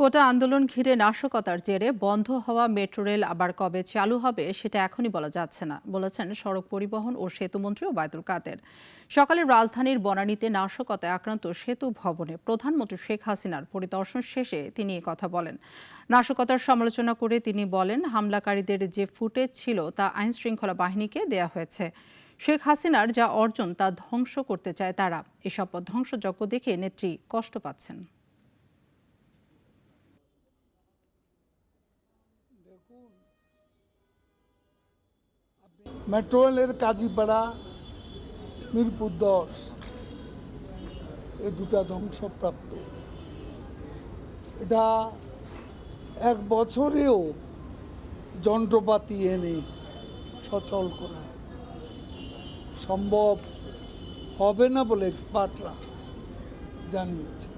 কোটা আন্দোলন ঘিরে নাশকতার জেরে বন্ধ হওয়া মেট্রো রেল আবার কবে চালু হবে সেটা এখনই বলা যাচ্ছে না, বলেছেন সড়ক পরিবহন ও সেতুমন্ত্রী ওবায়দুল কাদের। সকালে রাজধানীর বনানীতে নাশকতায় আক্রান্ত সেতু ভবনে প্রধানমন্ত্রী শেখ হাসিনার পরিদর্শন শেষে তিনি কথা বলেন। নাশকতার সমালোচনা করে তিনি বলেন, হামলাকারীদের যে ফুটেজ ছিল তা আইন শৃঙ্খলা বাহিনীকে দেয়া হয়েছে। শেখ হাসিনার যা অর্জন তা ধ্বংস করতে চায় তারা। এসব ধ্বংসযজ্ঞ দেখে নেত্রী কষ্ট পাচ্ছেন। মেট্রো রেলের কাজীপাড়া মিরপুর দশ এই দুটা ধ্বংসপ্রাপ্ত এটা এক বছরেও যন্ত্রপাতি এনে সচল করা সম্ভব হবে না বলে এক্সপার্টরা জানিয়েছে